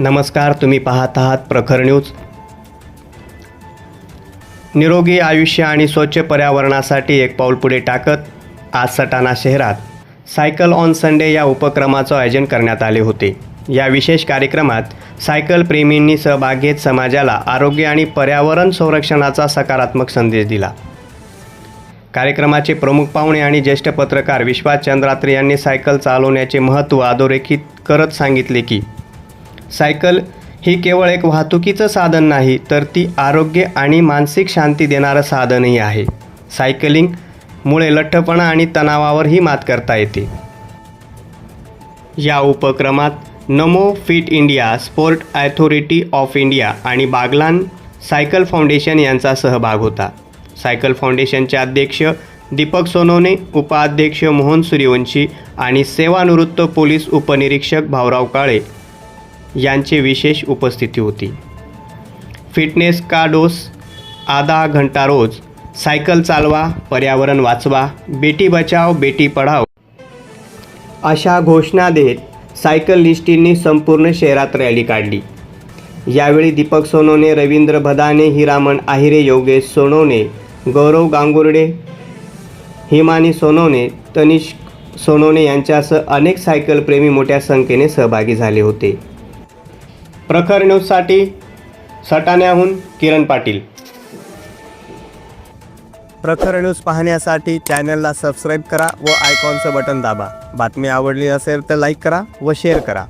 नमस्कार तुम्ही पाहत आहात प्रखर न्यूज. निरोगी आयुष्य आणि स्वच्छ पर्यावरणासाठी एक पाऊल पुढे टाकत आज सटाणा शहरात सायकल ऑन संडे या उपक्रमाचं आयोजन करण्यात आले होते. या विशेष कार्यक्रमात सायकल प्रेमींनी सहभाग घेत समाजाला आरोग्य आणि पर्यावरण संरक्षणाचा सकारात्मक संदेश दिला. कार्यक्रमाचे प्रमुख पाहुणे आणि ज्येष्ठ पत्रकार विश्वास चंद्रात्रे यांनी सायकल चालवण्याचे महत्त्व अधोरेखित करत सांगितले की सायकल ही केवळ एक वाहतुकीचं साधन नाही तर ती आरोग्य आणि मानसिक शांती देणारं साधनही आहे. सायकलिंगमुळे लठ्ठपणा आणि तणावावरही मात करता येते. या उपक्रमात Namo fit India sport authority of India आणि बागलान सायकल फाउंडेशन यांचा सहभाग होता. सायकल फाउंडेशनचे अध्यक्ष दीपक सोनवणे उपाध्यक्ष मोहन सूर्यवंशी आणि सेवानिवृत्त पोलीस उपनिरीक्षक भाऊराव काळे यांची विशेष उपस्थिती होती. फिटनेस का डोस? आधा घंटा रोज सायकल चालवा पर्यावरण वाचवा बेटी बचाव बेटी पढाव. अशा घोषणा देत सायकलिस्टींनी संपूर्ण शहरात रॅली काढली. यावेळी दीपक सोनवणे रवींद्र भदाने हिरामण आहिरे योगेश सोनवणे गौरव गांगुर्डे हिमानी सोनवणे तनिष्क सोनवणे यांच्यासह अनेक सायकलप्रेमी मोठ्या संख्येने सहभागी झाले होते. प्रखर न्यूजसाठी सटाण्याहून किरण पाटील. प्रखर न्यूज पाहण्यासाठी चॅनलला सबस्क्राईब करा व आयकॉनचं बटन दाबा. बातमी आवडली असेल तर लाईक करा व शेअर करा.